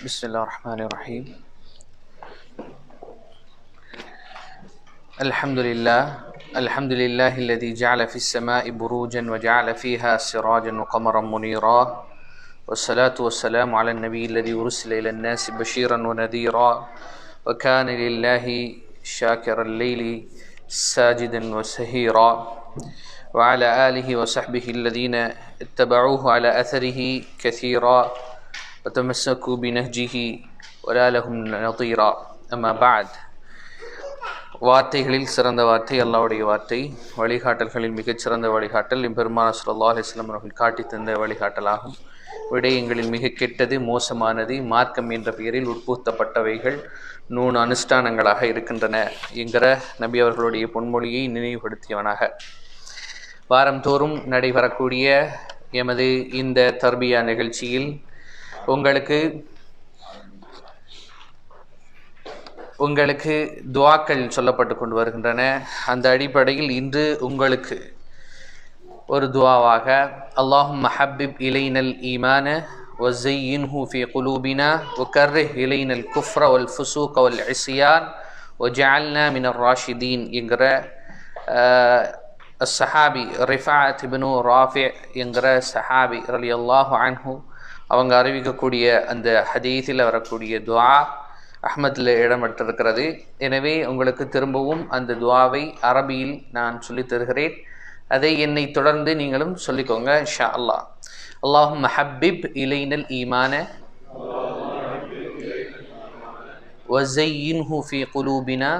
بسم الله الرحمن الرحيم. الحمد لله الحمد لله الذي جعل في السماء بروجا وجعل فيها سراجا وقمرا منيرا. والصلاة والسلام على النبي الذي أرسل إلى الناس بشيرا ونذيرا. وكان لله شاكر الليل ساجدا وسهيرا. وعلى آله وصحبه الذين اتبعوه على أثره كثيرا. وتمسكوا بنهجه ولا لهم نظيرا أما بعد வார்த்தைகளில் சிறந்த வார்த்தை அல்லாவுடைய வார்த்தை வழிகாட்டல்களில் மிகச்சிறந்த வழிகாட்டல் எம்பெருமான சுல்லா அலிஸ்லாம் அவர்கள் காட்டி தந்த வழிகாட்டலாகும் விடயங்களில் மிக கெட்டது மோசமானது மார்க்கம் என்ற பெயரில் உட்புத்தப்பட்டவைகள் நூறு அனுஷ்டானங்களாக இருக்கின்றன என்கிற நபி அவர்களுடைய பொன்மொழியை நினைவுபடுத்தியவனாக வாரந்தோறும் நடைபெறக்கூடிய எமது இந்த தர்பியா நிகழ்ச்சியில் உங்களுக்கு உங்களுக்கு துவாக்கள் சொல்லப்பட்டு கொண்டு வருகின்றன அந்த அடிப்படையில் இன்று உங்களுக்கு ஒரு துவாவாக அல்லாஹும் மஹபிப் இலைனல் ஈமான وزينه في قلوبنا وكره إلينا الكفر والفسوق والعصيان وجعلنا من الراشدين என்கிற சஹாபி ரிஃபாத் இப்னு ராஃபி என்கிற சஹாபி ரலி அல்லாஹு அன்ஹு அவங்க அறிவிக்கக்கூடிய அந்த ஹதீஸில் வரக்கூடிய துவா அஹ்மதில் இடம்பெற்றிருக்கிறது எனவே உங்களுக்கு திரும்பவும் அந்த துவாவை அரபியில் நான் சொல்லித் தருகிறேன் அதை என்னை தொடர்ந்து நீங்களும் சொல்லிக்கோங்க ஷா அல்லாஹ் அல்லாஹும் ஹப்பிப் இலைனல் ஈமான وزينه في قلوبنا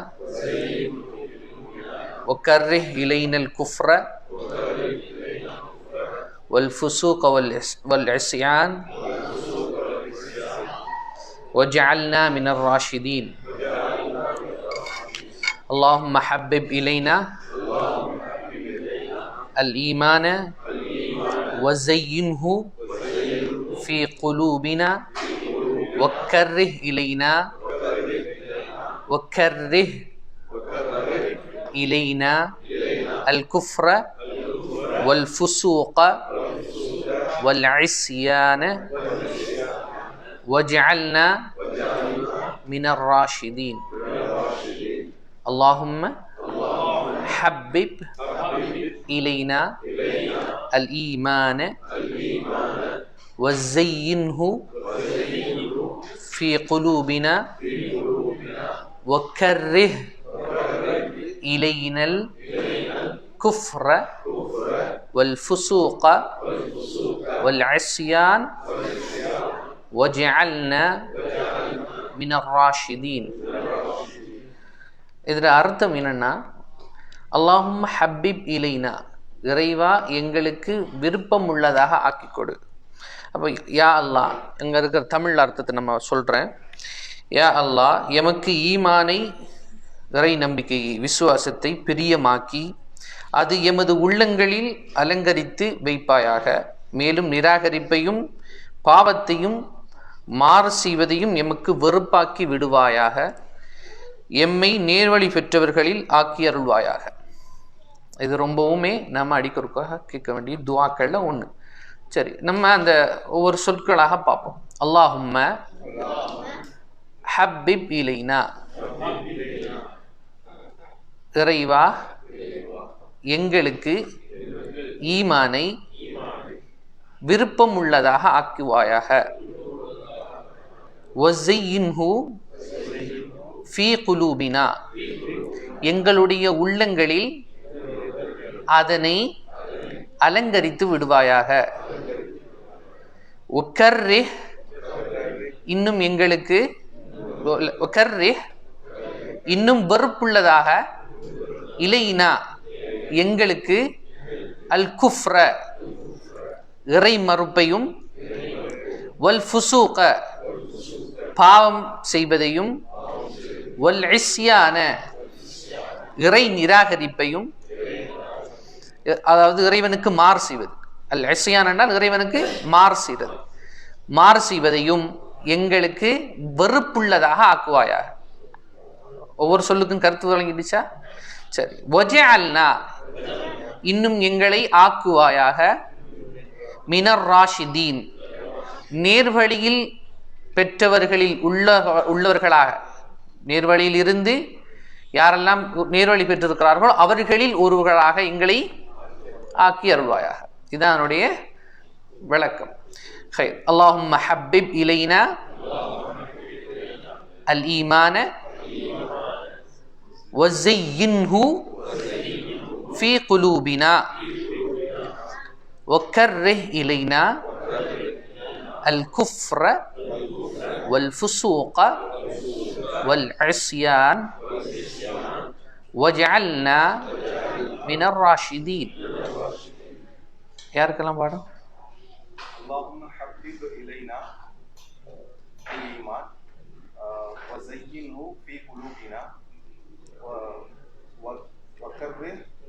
وكره إلينا الكفر والفسوق والعصيان. وجعلنا من الراشدين. اللهم حبب إلينا الإيمان وزينه في قلوبنا وكره إلينا وكره إلينا الكفر والفسوق والعصيان وجعلنا من الراشدين. اللهم حبب إلينا الإيمان وزينه في قلوبنا وكره إلينا الكفر والفسوق والعصيان وجعلنا من الراشدين இதில் அர்த்தம் என்னன்னா அல்லாஹும் ஹப்பிப் இலைனா இறைவா எங்களுக்கு விருப்பம் உள்ளதாக ஆக்கி கொடு அப்போ யா அல்லாஹ் இங்கே இருக்கிற தமிழ் அர்த்தத்தை நம்ம சொல்கிறேன் யா அல்லாஹ் எமக்கு ஈமானை இறை நம்பிக்கையை விசுவாசத்தை பிரியமாக்கி அது எமது உள்ளங்களில் அலங்கரித்து வைப்பாயாக மேலும் நிராகரிப்பையும் பாவத்தையும் மாறு செய்வதையும் எமக்கு வெறுப்பாக்கி விடுவாயாக. எம்மை நேர்வழி பெற்றவர்களில் ஆக்கி அருள்வாயாக. இது ரொம்பவுமே நம்ம அடிக்கொருக்காக கேட்க வேண்டிய துவாக்களில் ஒன்று சரி நம்ம அந்த ஒவ்வொரு சொற்களாக பார்ப்போம். அல்லாஹும்ம ஹப்பிப் இலைனா. இறைவா எங்களுக்கு ஈமானை விருப்பம் உள்ளதாக ஆக்குவாயாக. ஒசையின்ஹு ஃபீ குலூபினா. எங்களுடைய உள்ளங்களில் அதனை அலங்கரித்து விடுவாயாக. ஒக்கர்ரே இன்னும் எங்களுக்கு ஒக்கர்ரே இன்னும் வெறுப்புள்ளதாக இலையினா எங்களுக்கு அல் குஃப்ர. இறை மறுப்பையும் வல் ஃபுசூக பாவம் செய்வதையும் வல் இஸ்யான இறை நிராகரிப்பையும் அதாவது இறைவனுக்கு மாறு செய்வது. அல் இஸ்யான் என்றால் இறைவனுக்கு மாறு செய்வது மாறு செய்வதையும் எங்களுக்கு வெறுப்புள்ளதாக ஆக்குவாயாக. ஒவ்வொரு சொல்லுக்கும் கருத்து வழங்கிடுச்சா? சரி. ஒஜே அல்னா இன்னும் எங்களை ஆக்குவாயாக. மினர் ராஷிதீன் நேர்வழியில் பெற்றவர்களில் உள்ள உள்ளவர்களாக நேர்வழியில் இருந்து யாரெல்லாம் நேர்வழி பெற்றிருக்கிறார்களோ அவர்களில் ஒருவர்களாக எங்களை ஆக்கி அருள்வாயாக இதுதான் அதனுடைய விளக்கம் خير اللهم حبب إلينا الإيمان وزينه في قلوبنا وكره إلينا الكفر والفسوق والعصيان واجعلنا من الراشدين யாருக்கெல்லாம் பாடம் اللهم حبب إلينا الإيمان آه، وزينه في قلوبنا و- و- وكره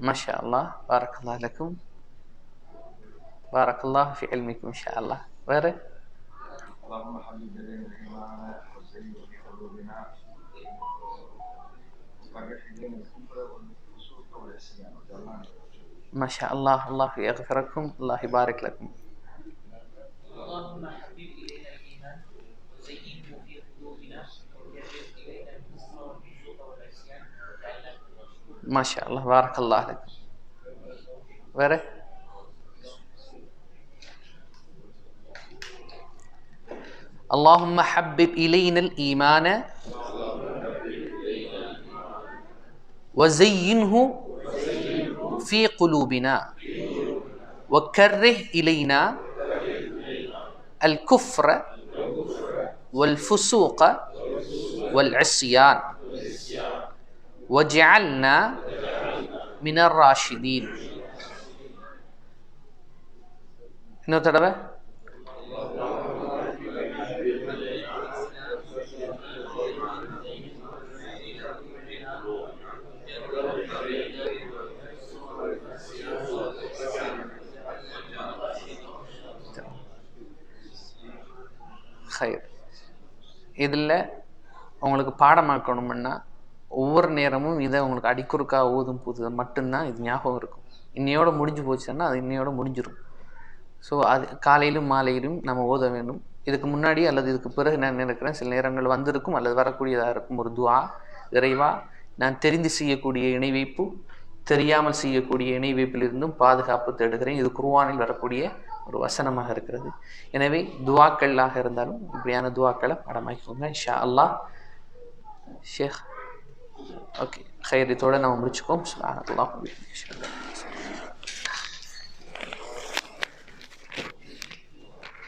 ما شاء الله. بارك الله لكم. بارك الله في علمكم إن شاء الله. غيره اللهم حبب إلينا الايمان وزينه في قلوبنا. وكره الينا الكفر والفسوق والعصيان وجعلنا. ما شاء الله. الله يغفركم. الله يبارك لكم. اللهم حبب إلينا الإيمان وزينه في قلوبنا وكره إلينا الكفر والفسوق والعصيان وجعلنا من الراشدين ما شاء الله بارك الله لكم غيره اللهم حبب إلينا الإيمان وزينه في قلوبنا وكره إلينا الكفر والفسوق والعصيان. ஒஜால்னா மினர் ராஷிதீன் இன்னொரு தடவை. இதில் உங்களுக்கு பாடமாக்கணும்னா ஒவ்வொரு நேரமும் இதை உங்களுக்கு அடிக்குறுக்கா ஓதும் போது மட்டும்தான் இது ஞாபகம் இருக்கும். இன்னையோட முடிஞ்சு போச்சுன்னா அது இன்னையோட முடிஞ்சிடும் ஸோ அது காலையிலும் மாலையிலும் நம்ம ஓத வேண்டும். இதுக்கு முன்னாடி அல்லது இதுக்கு பிறகு நான் நினைக்கிறேன் சில நேரங்கள் வந்திருக்கும் அல்லது வரக்கூடியதாக இருக்கும். ஒரு துவா இறைவா நான் தெரிந்து செய்யக்கூடிய இணை வைப்பு தெரியாமல் செய்யக்கூடிய இணை வைப்பிலிருந்தும் பாதுகாப்பு தேடுகிறேன். இது குருவானில் வரக்கூடிய ஒரு வசனமாக இருக்கிறது. எனவே துவாக்களாக இருந்தாலும் இப்படியான துவாக்களை படமாக்கிக்கோங்க. ஷா அல்லாஹ். ஷேக் ஓகே கைரத்தோடு நம்ம முடிச்சுக்கோம் சுப்ஹானல்லாஹ் வபிஹம்திஹி.